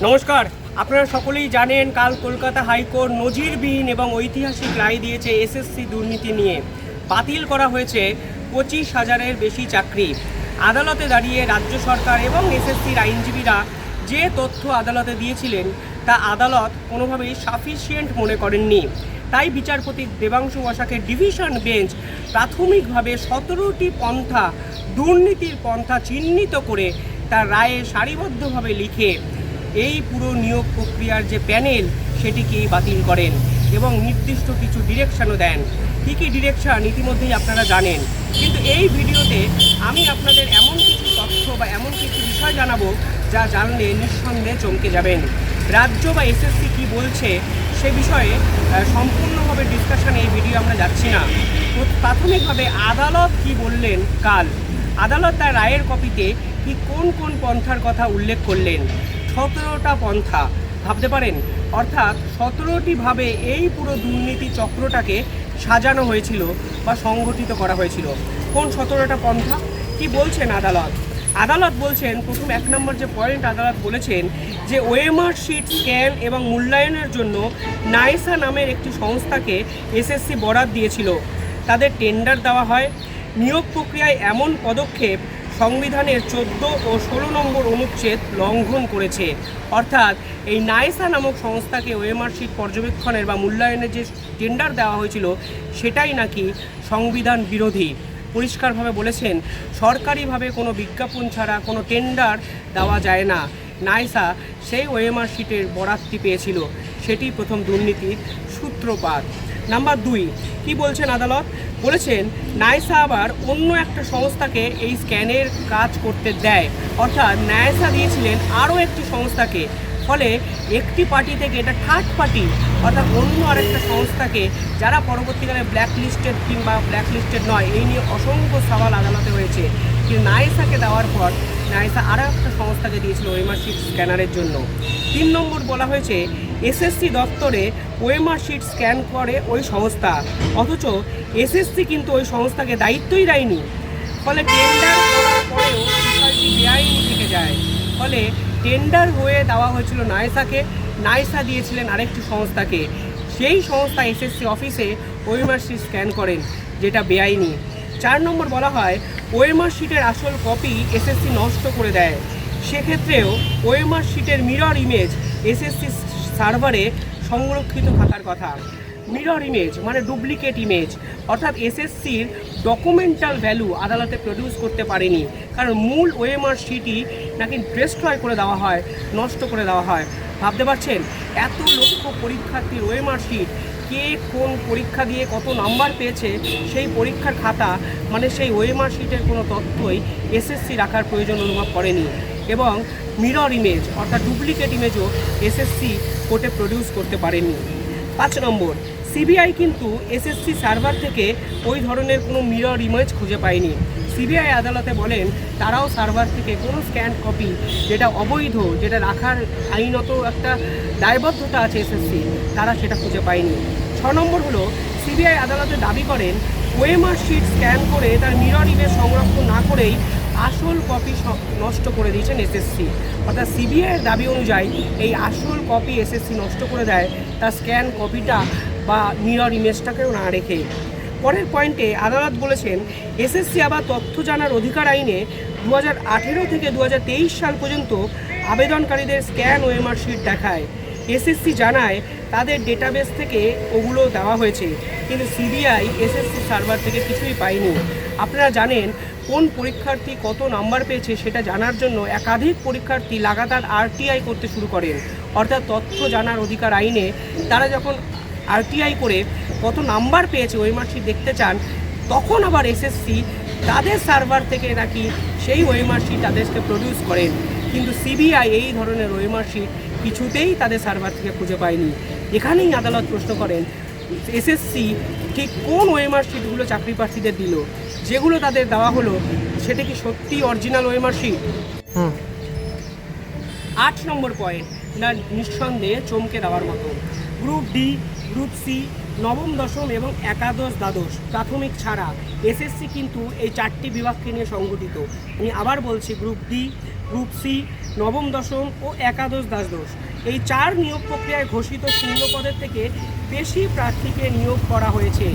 নমস্কার। আপনারা সকলেই জানেন, কাল কলকাতা হাইকোর্ট নজিরবিহীন এবং ঐতিহাসিক রায় দিয়েছে এসএসসি দুর্নীতি নিয়ে। বাতিল করা হয়েছে পঁচিশ হাজারের বেশি চাকরি। আদালতে দাঁড়িয়ে রাজ্য সরকার এবং এসএসসির আইনজীবীরা যে তথ্য আদালতে দিয়েছিলেন, তা আদালত কোনোভাবেই সাফিসিয়েন্ট মনে করেননি। তাই বিচারপতি দেবাংশু বসাকের ডিভিশন বেঞ্চ প্রাথমিকভাবে সতেরোটি পন্থা, দুর্নীতির পন্থা চিহ্নিত করে তার রায়ে সারিবদ্ধভাবে লিখে এই পুরো নিয়োগ প্রক্রিয়ার যে প্যানেল সেটিকে বাতিল করেন এবং নির্দিষ্ট কিছু ডিরেকশনও দেন। কী কী ডিরেকশন ইতিমধ্যেই আপনারা জানেন। কিন্তু এই ভিডিওতে আমি আপনাদের এমন কিছু তথ্য বা এমন কিছু বিষয় জানাব, যা জানলে নিঃসন্দেহে চমকে যাবেন। রাজ্য বা এসএসসি কি বলছে, সে বিষয়ে সম্পূর্ণভাবে ডিসকাশনে এই ভিডিও আমরা যাচ্ছি না। প্রাথমিকভাবে আদালত কি বললেন, কাল? আদালত তার রায়ের কপিতে কি কোন কোন পন্থার কথা উল্লেখ করলেন? সতেরোটা পন্থা, ভাবতে পারেন? অর্থাৎ সতেরোটি ভাবে এই পুরো দুর্নীতি চক্রটাকে সাজানো হয়েছিল বা সংগঠিত করা হয়েছিল। কোন সতেরোটা পন্থা? কি বলছেন আদালত? আদালত বলছেন, প্রথম এক নম্বর যে পয়েন্ট আদালত বলেছেন যে ওএমআর শিট স্ক্যান এবং মূল্যায়নের জন্য নাইসা নামের একটি সংস্থাকে এসএসসি বরাদ দিয়েছিল। তাদের টেন্ডার দেওয়া হয়। নিয়োগ প্রক্রিয়ায় এমন পদক্ষেপ সংবিধানের চোদ্দ ও ষোলো নম্বর অনুচ্ছেদ লঙ্ঘন করেছে। অর্থাৎ এই নাইসা নামক সংস্থাকে ওএমআর শিট পর্যবেক্ষণের বা মূল্যায়নের যে টেন্ডার দেওয়া হয়েছিল, সেটাই নাকি সংবিধান বিরোধী। পরিষ্কারভাবে বলেছেন, সরকারিভাবে কোনো বিজ্ঞাপন ছাড়া কোনো টেন্ডার দেওয়া যায় না। নাইসা সেই ওএমআর শিটের বরাতটি পেয়েছিল। সেটি প্রথম দুর্নীতির সূত্রপাত। নাম্বার দুই, কি বলছেন আদালত? বলেছেন, নাইসা আবার অন্য একটা সংস্থাকে এই স্ক্যানের কাজ করতে দেয়। অর্থাৎ নাইসা দিয়েছিলেন আরও একটি সংস্থাকে। ফলে একটি পার্টি থেকে এটা থার্ড পার্টি অর্থাৎ অন্য আরেকটা সংস্থাকে যারা পরবর্তীকালে ব্ল্যাক লিস্টেড কিংবা ব্ল্যাক লিস্টেড নয়, এই নিয়ে অসংখ্য সওয়াল আদালতে হয়েছে। কিন্তু নাইসাকে দেওয়ার পর নাইসা আরও একটা সংস্থাকে দিয়েছিল শিট স্ক্যানারের জন্য। তিন নম্বর বলা হয়েছে এসএসসি দপ্তরে ওয়েমার শিট স্ক্যান করে ওই সংস্থা। অথচ এসএসসি কিন্তু ওই সংস্থাকে দায়িত্বই দেয়নি। ফলে টেন্ডার করার পরেও বেআইনি থেকে যায়। ফলে টেন্ডার হয়ে দেওয়া হয়েছিল নাইসাকে নাইসা দিয়েছিলেন আরেকটি সংস্থাকে। সেই সংস্থা এসএসসি অফিসে ওয়েমার শিট স্ক্যান করেন, যেটা বেআইনি। চার নম্বর বলা হয় ওয়েমার শিটের আসল কপি এসএসসি নষ্ট করে দেয়। সেক্ষেত্রেও ওয়েমার শিটের মিরর ইমেজ এসএসসি সার্ভারে সংরক্ষিত থাকার কথা। মিরর ইমেজ মানে ডুপ্লিকেট ইমেজ অর্থাৎ এসএসসির ডকুমেন্টাল ভ্যালু আদালতে প্রডিউস করতে পারেনি। কারণ মূল ওএমআর শিটই নাকি ডেস্ট্রয় করে দেওয়া হয়, নষ্ট করে দেওয়া হয়। ভাবতে পারছেন? এত লক্ষ পরীক্ষার্থীর ওএমআর সিট কে কোন পরীক্ষা দিয়ে কত নাম্বার পেয়েছে, সেই পরীক্ষার খাতা মানে সেই ওএমআর শিটের কোনো তথ্যই এসএসসি রাখার প্রয়োজন অনুভব করেনি। এবং মিরর ইমেজ অর্থাৎ ডুপ্লিকেট ইমেজও এসএসসি কোর্টে প্রডিউস করতে পারেনি পাঁচ নম্বর সিবিআই কিন্তু এসএসসি সার্ভার থেকে ওই ধরনের কোনো মিরর ইমেজ খুঁজে পায়নি। সিবিআই আদালতে বলেন, তারাও সার্ভার থেকে কোনো স্ক্যান কপি যেটা অবৈধ, যেটা রাখার আইনত একটা দায়বদ্ধতা আছে এসএসসি তারা সেটা খুঁজে পায়নি। ছ নম্বর হলো সিবিআই আদালতে দাবি করেন ওয়েমার শিট স্ক্যান করে তার মিরর ইমেজ সংরক্ষণ না করেই আসল কপি নষ্ট করে দিয়েছেন এসএসসি অর্থাৎ সিবিআইয়ের দাবি অনুযায়ী এই আসল কপি এসএসসি নষ্ট করে দেয় তার স্ক্যান কপিটা বা মিরর ইমেজটাকেও না রেখে। পরের পয়েন্টে আদালত বলেছেন এসএসসি আবার তথ্য জানার অধিকার আইনে দু আঠেরো থেকে দু হাজার তেইশ সাল পর্যন্ত আবেদনকারীদের স্ক্যান ওএমআর শিট দেখায়। এসএসসি জানায়, তাদের ডেটাবেস থেকে ওগুলো দেওয়া হয়েছে, কিন্তু সিবিআই এসএসসি সার্ভার থেকে কিছুই পায়নি। আপনারা জানেন কোন পরীক্ষার্থী কত নাম্বার পেয়েছে সেটা জানার জন্য একাধিক পরীক্ষার্থী লাগাতার আরটিআই করতে শুরু করেন। অর্থাৎ তথ্য জানার অধিকার আইনে তারা যখন আরটিআই করে কত নাম্বার পেয়েছে ওই দেখতে চান, তখন আবার এসএসসি তাদের সার্ভার থেকে নাকি সেই ওয়েমার্কশিট তাদেরকে প্রডিউস করেন। কিন্তু সিবিআই এই ধরনের ওয়েমার্কশিট কিছুতেই তাদের সার্ভার থেকে খুঁজে পায়নি। এখানেই আদালত প্রশ্ন করেন এসএসসি ঠিক কোন ওয়েমার্কশিটগুলো চাকরি প্রার্থীদের দিল? যেগুলো তাদের দেওয়া হলো সেটা কি সত্যি অরিজিনাল ওয়েমার্কশিট হুম। আট নম্বর পয়েন্ট না নিঃসন্দেহে চমকে দেওয়ার মতো। গ্রুপ ডি গ্রুপ সি নবম দশম এবং একাদশ দ্বাদশ প্রাথমিক ছাড়া। এসএসসি কিন্তু এই চারটি বিভাগকে নিয়ে সংগঠিত। আমি আবার বলছি গ্রুপ ডি গ্রুপ সি নবম দশম ও একাদশ দ্বাদশ। এই চার নিয়োগ প্রক্রিয়ায় ঘোষিত শূন্য পদের থেকে বেশি প্রার্থীকে নিয়োগ করা হয়েছে।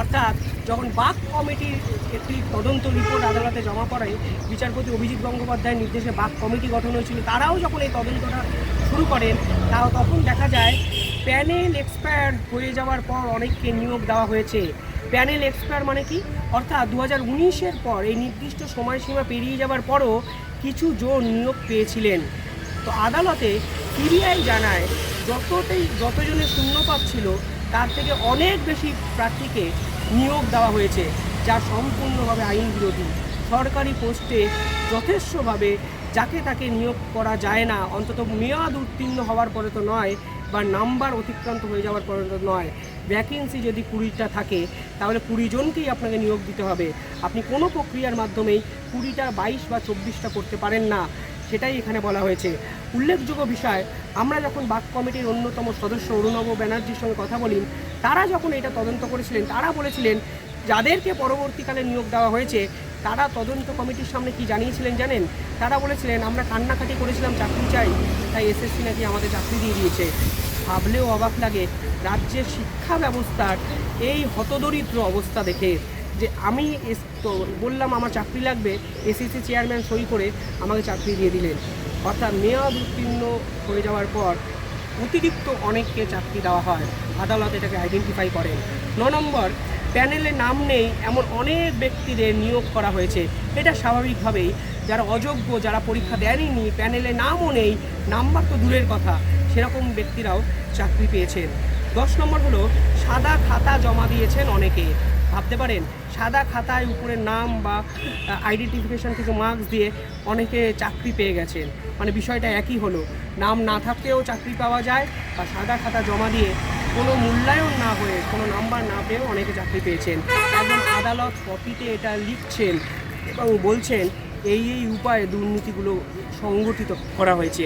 অর্থাৎ যখন বাক কমিটির একটি তদন্ত রিপোর্ট আদালতে জমা পড়ে বিচারপতি অভিজিৎ গঙ্গোপাধ্যায়ের নির্দেশে বাক কমিটি গঠন হয়েছিল, তারাও যখন এই তদন্তটা শুরু করেন তাও তখন দেখা যায় প্যানেল এক্সপায়ার হয়ে যাওয়ার পর অনেককে নিয়োগ দেওয়া হয়েছে। প্যানেল এক্সপায়ার মানে কি? অর্থাৎ দু হাজার পর এই নির্দিষ্ট সময়সীমা পেরিয়ে যাওয়ার পরও কিছু জন নিয়োগ পেয়েছিলেন। তো আদালতে সিবিআই জানায় যতটাই যতজনের শূন্যপাত ছিল, তার থেকে অনেক বেশি প্রার্থীকে নিয়োগ দেওয়া হয়েছে, যা সম্পূর্ণভাবে আইন বিরোধী সরকারি পোস্টে যথেষ্টভাবে যাকে তাকে নিয়োগ করা যায় না, অন্তত মেয়াদ উত্তীর্ণ হওয়ার পরে তো নয়, বা নাম্বার অতিক্রান্ত হয়ে যাওয়ার পরে তো নয়। ভ্যাকেন্সি যদি কুড়িটা থাকে, তাহলে কুড়ি জনকেই আপনাকে নিয়োগ দিতে হবে। আপনি কোনো প্রক্রিয়ার মাধ্যমেই কুড়িটা, বাইশ বা চব্বিশটা করতে পারেন না। সেটাই এখানে বলা হয়েছে। উল্লেখযোগ্য বিষয়, আমরা যখন বাক কমিটির অন্যতম সদস্য অরুণব ব্যানার্জির সঙ্গে কথা বলি, তারা যখন এটা তদন্ত করেছিলেন, তারা বলেছিলেন, যাদেরকে পরবর্তীকালে নিয়োগ দেওয়া হয়েছে, তারা তদন্ত কমিটির সামনে কি জানিয়েছিলেন জানেন? তারা বলেছিলেন, আমরা কান্নাকাটি করেছিলাম, চাকরি চাই, তাই এসএসসি নাকি আমাদের চাকরি দিয়ে দিয়েছে। ভাবলেও অবাক লাগে, রাজ্যের শিক্ষা ব্যবস্থার এই হতদরিদ্র অবস্থা দেখে। যে আমি তো বললাম আমার চাকরি লাগবে এসিসি চেয়ারম্যান সই করে আমাকে চাকরি দিয়ে দিলেন। অর্থাৎ মেয়াদ উত্তীর্ণ হয়ে যাওয়ার পর অতিরিক্ত অনেককে চাকরি দেওয়া হয়, আদালত এটাকে আইডেন্টিফাই করেন ন নম্বর, প্যানেলে নাম নেই, এমন অনেক ব্যক্তিদের নিয়োগ করা হয়েছে। এটা স্বাভাবিকভাবেই যারা অযোগ্য, যারা পরীক্ষা দেয়নি, প্যানেলে নামও নেই, নাম্বার তো দূরের কথা, সেরকম ব্যক্তিরাও চাকরি পেয়েছেন। দশ নম্বর হলো, সাদা খাতা জমা দিয়েছেন অনেকে। ভাবতে পারেন, সাদা খাতায় উপরে নাম বা আইডেন্টিফিকেশন থেকে মার্কস দিয়ে অনেকে চাকরি পেয়ে গেছেন। মানে বিষয়টা একই হলো, নাম না থাকলেও চাকরি পাওয়া যায় বা সাদা খাতা জমা দিয়ে কোনো মূল্যায়ন না হয়ে কোনো নাম্বার না পেয়েও অনেকে চাকরি পেয়েছেন। একজন আদালত কপিতে এটা লিখছেন এবং বলছেন, এই এই উপায়ে দুর্নীতিগুলো সংগঠিত করা হয়েছে।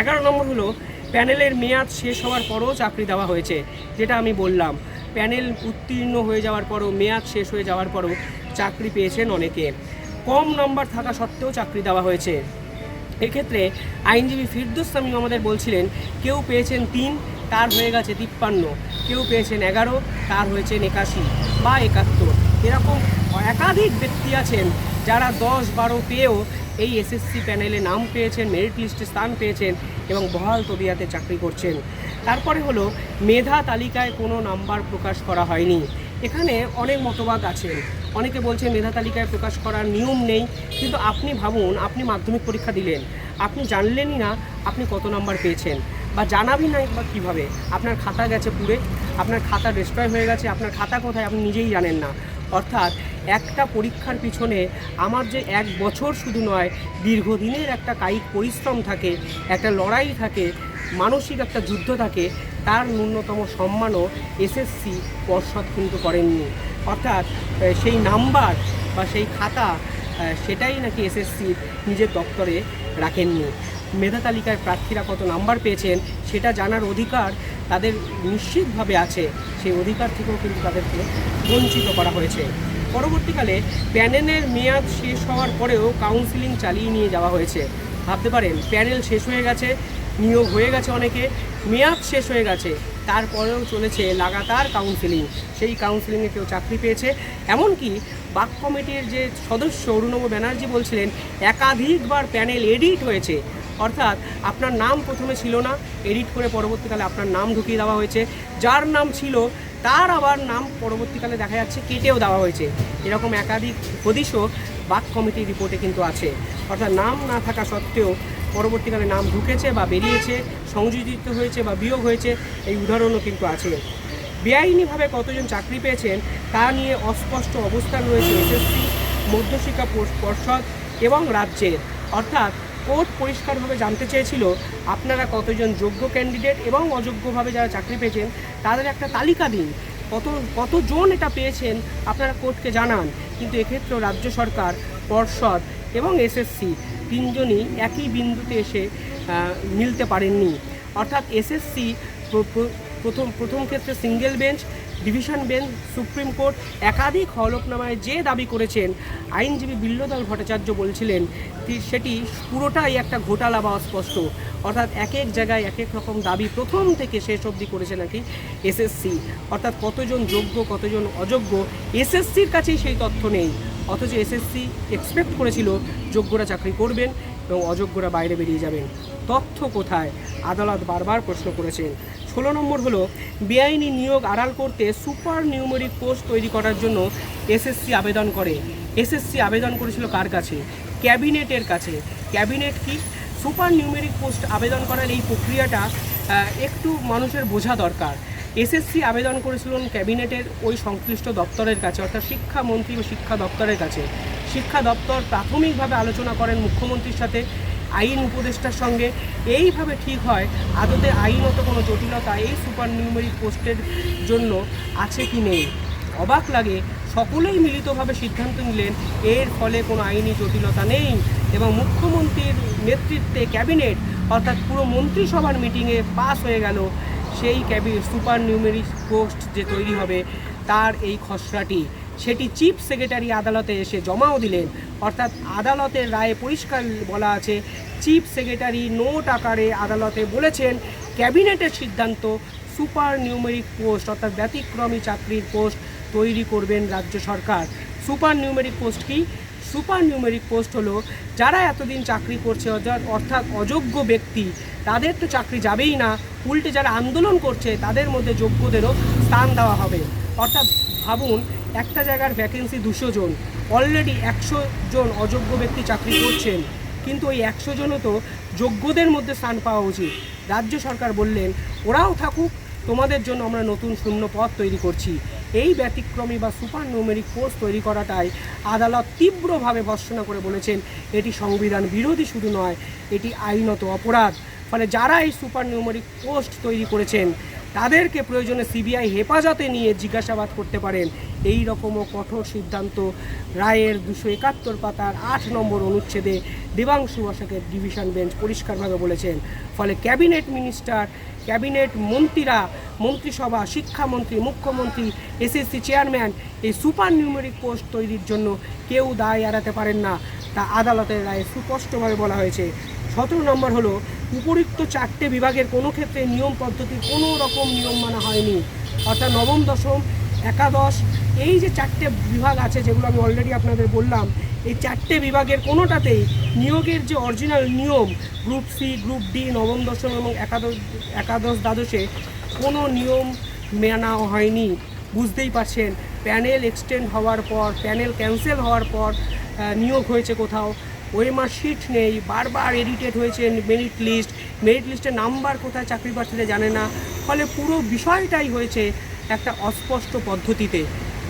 এগারো নম্বর হলো, প্যানেলের মেয়াদ শেষ হওয়ার পরও চাকরি দেওয়া হয়েছে, যেটা আমি বললাম। প্যানেল উত্তীর্ণ হয়ে যাওয়ার পরও, মেয়াদ শেষ হয়ে যাওয়ার পরও চাকরি পেয়েছেন অনেকে। কম নম্বর থাকা সত্ত্বেও চাকরি দেওয়া হয়েছে। এক্ষেত্রে আইনজীবী ফিরদুস সামিম আমাদের বলছিলেন, কেউ পেয়েছেন তিন, তার হয়ে গেছে তিপ্পান্ন। কেউ পেয়েছেন এগারো, তার হয়েছেন একাশি বা একাত্তর। এরকম একাধিক ব্যক্তি আছেন যারা দশ বারো পেয়েও এই এসএসসি প্যানেলে নাম পেয়েছেন, মেরিট লিস্টে স্থান পেয়েছেন। এবং বহাল তবিয়াতে চাকরি করছেন। তারপরে হলো, মেধা তালিকায় কোনো নাম্বার প্রকাশ করা হয়নি। এখানে অনেক মতবাদ আছেন অনেকে বলছে মেধা তালিকায় প্রকাশ করার নিয়ম নেই, কিন্তু আপনি ভাবুন, আপনি মাধ্যমিক পরীক্ষা দিলেন। আপনি জানলেনই না আপনি কত নাম্বার পেয়েছেন। বা জানাবি না বা কীভাবে? আপনার খাতা গেছে পুরে আপনার খাতা ডিস্ট্রয় হয়ে গেছে, আপনার খাতা কোথায় আপনি নিজেই জানেন না। অর্থাৎ একটা পরীক্ষার পিছনে আমার যে এক বছর শুধু নয়, দীর্ঘদিনের একটা কায়িক পরিশ্রম থাকে, একটা লড়াই থাকে, মানসিক একটা যুদ্ধ থাকে, তার ন্যূনতম সম্মানও এসএসসি পর্ষদ কিন্তু করেননি। অর্থাৎ সেই নাম্বার বা সেই খাতা সেটাই নাকি এসএসসি নিজের দপ্তরে রাখেননি। মেধা তালিকায় প্রার্থীরা কত নাম্বার পেয়েছেন, সেটা জানার অধিকার তাদের নিশ্চিতভাবে আছে। সেই অধিকার থেকেও কিন্তু তাদেরকে বঞ্চিত করা হয়েছে। পরবর্তীকালে প্যানেলের মেয়াদ শেষ হওয়ার পরেও কাউন্সিলিং চালিয়ে নিয়ে যাওয়া হয়েছে। ভাবতে পারেন, প্যানেল শেষ হয়ে গেছে, নিয়োগ হয়ে গেছে অনেকে, মেয়াদ শেষ হয়ে গেছে, তারপরেও চলেছে লাগাতার কাউন্সিলিং। সেই কাউন্সিলিংয়ে কেউ চাকরি পেয়েছে। এমনকি বাক কমিটির যে সদস্য অরুণব ব্যানার্জি বলছিলেন, একাধিকবার প্যানেল এডিট হয়েছে। অর্থাৎ আপনার নাম প্রথমে ছিল না, এডিট করে পরবর্তীকালে আপনার নাম ঢুকিয়ে দেওয়া হয়েছে। যার নাম ছিল তার আবার নাম পরবর্তীকালে দেখা যাচ্ছে কেটেও দেওয়া হয়েছে। এরকম একাধিক হদিশও বাক কমিটির রিপোর্টে কিন্তু আছে। অর্থাৎ নাম না থাকা সত্ত্বেও পরবর্তীকালে নাম ঢুকেছে বা বেরিয়েছে, সংযোজিত হয়েছে বা বিয়োগ হয়েছে, এই উদাহরণও কিন্তু আছে। বেআইনিভাবে কতজন চাকরি পেয়েছেন তা নিয়ে অস্পষ্ট অবস্থান রয়েছে এসএসসি, মধ্যশিক্ষা পর্ষদ এবং রাজ্যের। অর্থাৎ কোর্ট পরিষ্কারভাবে জানতে চেয়েছিল আপনারা কতজন যোগ্য ক্যান্ডিডেট এবং অযোগ্যভাবে যারা চাকরি পেয়েছেন, তাদের একটা তালিকা দিন। কত, কতজন এটা পেয়েছেন আপনারা কোর্টকে জানান। কিন্তু এক্ষেত্রেও রাজ্য সরকার, পর্ষদ এবং এসএসসি তিনজনই একই বিন্দুতে এসে মিলতে পারেননি। অর্থাৎ এসএসসি প্রথম প্রথম ক্ষেত্রে single bench division bench, supreme court, একাধিক হলফনামায় যে দাবি করেছেন, আইনজীবী বিল্লদল ভট্টাচার্য বলছিলেন সেটি পুরোটাই একটা ঘোটালা বা অস্পষ্ট। অর্থাৎ এক এক জায়গায় এক এক রকম দাবি প্রথম থেকে শেষ অবধি করেছে নাকি এসএসসি। অর্থাৎ কতজন যোগ্য, কতজন অযোগ্য, এসএসসির কাছেই সেই তথ্য নেই। অথচ এসএসসি এক্সপেক্ট করেছিল যোগ্যরা চাকরি করবেন এবং অযোগ্যরা বাইরে বেরিয়ে যাবেন। তথ্য কোথায়? আদালত বারবার প্রশ্ন করেছেন। ষোলো নম্বর হলো, বেআইনি নিয়োগ আড়াল করতে সুপার নিউমেরিক পোস্ট তৈরি করার জন্য এসএসসি আবেদন করে। এসএসসি আবেদন করেছিল কার কাছে? ক্যাবিনেটের কাছে। ক্যাবিনেট কি? সুপার নিউমেরিক পোস্ট আবেদন করার এই প্রক্রিয়াটা একটু মানুষের বোঝা দরকার। এসএসসি আবেদন করেছিলেন ক্যাবিনেটের ওই সংশ্লিষ্ট দপ্তরের কাছে, অর্থাৎ শিক্ষামন্ত্রী ও শিক্ষা দপ্তরের কাছে। শিক্ষা দপ্তর প্রাথমিকভাবে আলোচনা করেন মুখ্যমন্ত্রীর সাথে, আইন উপদেষ্টার সঙ্গে। এইভাবে ঠিক হয়, আদতে আইনত কোনো জটিলতা এই সুপার নিউমেরিক পোস্টের জন্য আছে কি নেই? অবাক লাগে, সকলেই মিলিতভাবে সিদ্ধান্ত নিলেন, এর ফলে কোনো আইনি জটিলতা নেই এবং মুখ্যমন্ত্রীর নেতৃত্বে ক্যাবিনেট, অর্থাৎ পুরো মন্ত্রিসভার মিটিংয়ে পাস হয়ে গেল। সেই ক্যাবি সুপার নিউমেরিক পোস্ট যে তৈরি হবে, তার এই খসড়াটি। সেটি চিফ সেক্রেটারি আদালতে এসে জমাও দিলেন। অর্থাৎ আদালতের রায়ে পরিষ্কার বলা আছে চিফ সেক্রেটারি নোট আকারে আদালতে বলেছেন, ক্যাবিনেটের সিদ্ধান্ত সুপার নিউমেরিক পোস্ট অর্থাৎ ব্যতিক্রমী চাকরির পোস্ট তৈরি করবেন রাজ্য সরকার। সুপার নিউমেরিক পোস্ট কি? সুপার নিউমেরিক পোস্ট হলো যারা এতদিন চাকরি করছে অর্থাৎ- অযোগ্য ব্যক্তি, তাদের তো চাকরি যাবেই না। উল্টে যারা আন্দোলন করছে, তাদের মধ্যে যোগ্যদেরও স্থান দেওয়া হবে। অর্থাৎ ভাবুন, একটা জায়গার ভ্যাকেন্সি দুশো জন। অলরেডি একশো জন অযোগ্য ব্যক্তি চাকরি করছেন। কিন্তু ওই একশো জনও তো যোগ্যদের মধ্যে স্থান পাওয়া উচিত। রাজ্য সরকার বললেন, ওরাও থাকুক, তোমাদের জন্য আমরা নতুন শূন্য পথ তৈরি করছি। এই ব্যতিক্রমী বা সুপার নিউমেরিক কোর্স তৈরি করাটাই আদালত তীব্রভাবে ভর্সনা করে বলেছেন, এটি সংবিধান বিরোধী শুধু নয়, এটি আইনত অপরাধ। ফলে যারা এই সুপার নিউমেরিক পোস্ট তৈরি করেছেন তাদেরকে প্রয়োজনে সিবিআই হেফাজতে নিয়ে জিজ্ঞাসাবাদ করতে পারেন। এই রকমও কঠোর সিদ্ধান্ত। রায়ের দুশো একাত্তর পাতার আট নম্বর অনুচ্ছেদে দেবাংশু বসাকের ডিভিশন বেঞ্চ পরিষ্কারভাবে বলেছেন, ফলে ক্যাবিনেট মিনিস্টার, ক্যাবিনেট মন্ত্রীরা, মন্ত্রিসভা, শিক্ষামন্ত্রী, মুখ্যমন্ত্রী, এসএসসি চেয়ারম্যান এই সুপার নিউমেরিক পোস্ট তৈরির জন্য কেউ দায় এড়াতে পারেন না। তা আদালতের রায়ে সুস্পষ্টভাবে বলা হয়েছে। সতেরো নম্বর হলো উপরিক্ত চারটে বিভাগের কোনো ক্ষেত্রে নিয়ম পদ্ধতির কোনো রকম নিয়ম মানা হয়নি। অর্থাৎ নবম, দশম, একাদশ, এই যে চারটে বিভাগ আছে যেগুলো আমি অলরেডি আপনাদের বললাম, এই চারটে বিভাগের কোনোটাতেই নিয়োগের যে অরিজিনাল নিয়ম গ্রুপ সি গ্রুপ ডি নবম, দশম এবং একাদশ একাদশ, দ্বাদশে কোনো নিয়ম মানা হয়নি। বুঝতেই পারছেন প্যানেল এক্সটেন্ড হওয়ার পর প্যানেল ক্যান্সেল হওয়ার পর নিয়োগ হয়েছে কোথাও। ওএমআর শিট নেই, বারবার এডিটেড হয়েছে মেরিট লিস্ট মেরিট লিস্টের নাম্বার কোথায় চাকরি প্রার্থীরা জানে না। ফলে পুরো বিষয়টাই হয়েছে একটা অস্পষ্ট পদ্ধতিতে,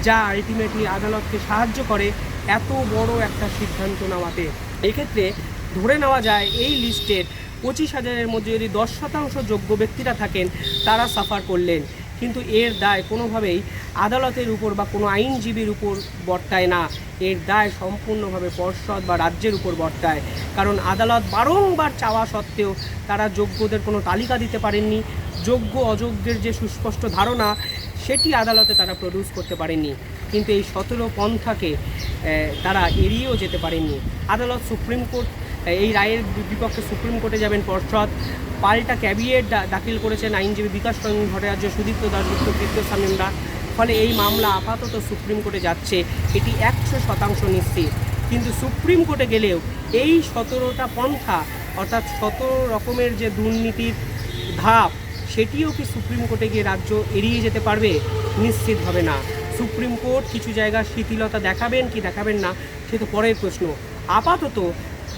যা আলটিমেটলি আদালতকে সাহায্য করে এত বড় একটা সিদ্ধান্ত নেওয়াতে। এক্ষেত্রে ধরে নেওয়া যায়, এই লিস্টের পঁচিশ হাজারের মধ্যে যদি দশ শতাংশ যোগ্য ব্যক্তিরা থাকেন, তারা সাফার করলেন। কিন্তু এর দায় কোনোভাবেই আদালতের উপর বা কোনো আইনজীবীর উপর বর্তায় না। এর দায় সম্পূর্ণভাবে পর্ষদ বা রাজ্যের উপর বর্তায়। কারণ আদালত বারংবার চাওয়া সত্ত্বেও তারা যোগ্যদের কোনো তালিকা দিতে পারেননি। যোগ্য অযোগ্যের যে সুস্পষ্ট ধারণা, সেটি আদালতে তারা প্রডিউস করতে পারেননি। কিন্তু এই সতেরো পন্থাকে তারা এড়িয়েও যেতে পারেননি। আদালত সুপ্রিম কোর্ট এই রায়ের বিপক্ষে সুপ্রিম কোর্টে যাবেন পর্ষদ পাল্টা ক্যাবিয়েট দাখিল করেছেন আইনজীবী বিকাশ রঞ্জন ভট্টাচার্য, সুদীপ্ত দাসগুপ্ত তৃতীয় সামিমরা ফলে এই মামলা আপাতত সুপ্রিম কোর্টে যাচ্ছে। এটি একশো শতাংশ নিশ্চিত। কিন্তু সুপ্রিম কোর্টে গেলেও এই সতেরোটা পন্থা, অর্থাৎ সতেরো রকমের যে দুর্নীতির ধাপ, সেটিও কি সুপ্রিম কোর্টে গিয়ে রাজ্য এড়িয়ে যেতে পারবে? নিশ্চিত হবে না। সুপ্রিম কোর্ট কিছু জায়গার শিথিলতা দেখাবেন কি দেখাবেন না, সে তো পরের প্রশ্ন। আপাতত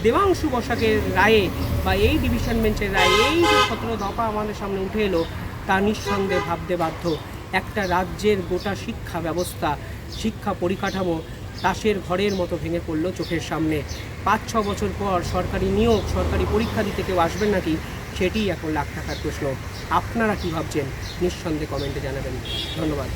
দেবাংশু বসাকের রায়ে বা এই ডিভিশন বেঞ্চের রায়ে এই যে সতেরো দফা আমাদের সামনে উঠে এলো, তা নিঃসন্দেহে ভাবতে বাধ্য। একটা রাজ্যের গোটা শিক্ষা ব্যবস্থা, শিক্ষা পরিকাঠামো তাসের ঘরের মতো ভেঙে পড়ল চোখের সামনে। পাঁচ, ছ বছর পর সরকারি নিয়োগ, সরকারি পরীক্ষা দিতে কেউ আসবেন নাকি, সেটিই এখন লাখ টাকার প্রশ্ন। আপনারা কি ভাবছেন? নিঃসন্দেহে কমেন্টে জানাবেন। ধন্যবাদ।